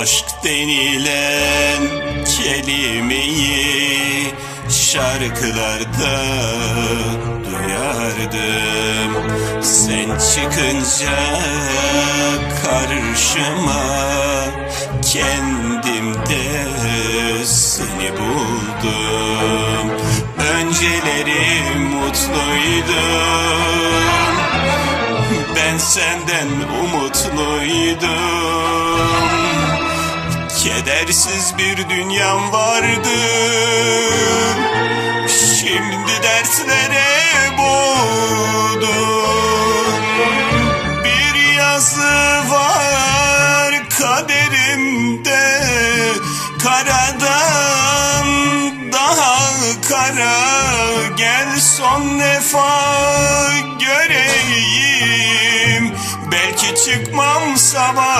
Aşk denilen kelimeyi şarkılarda duyardım. Sen çıkınca karşıma kendimde seni buldum. Önceleri mutluydum. Ben senden umutluydum. Kedersiz bir dünyam vardı. Şimdi dertlere boğdum Bir yazı var kaderimde. Karadan daha kara. Gel son defa göreyim. Belki çıkmam sabaha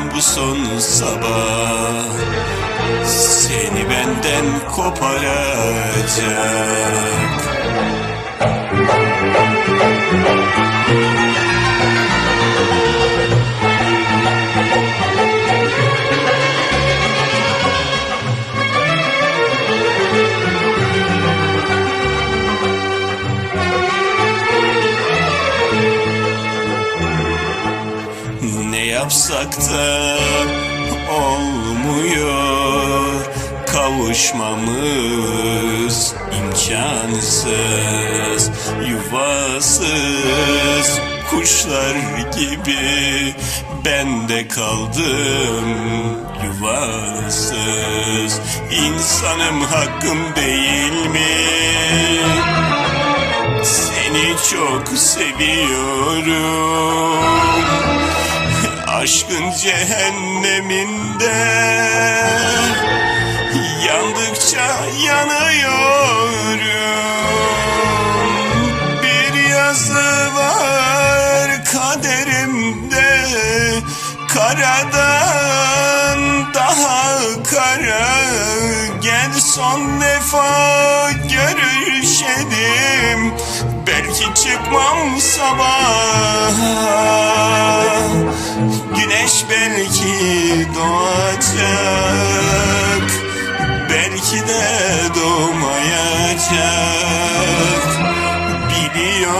bu son sabah. Seni benden koparacak yapsak da olmuyor. Kavuşmamız imkansız Yuvasız. Kuşlar gibi Ben de kaldım yuvasız. İnsanım hakkım değil mi? Seni çok seviyorum Aşkın cehenneminde. Yandıkça yanıyorum. Bir yazı var kaderimde. Karadan daha kara. Gel son defa görüşelim. Belki çıkmam sabaha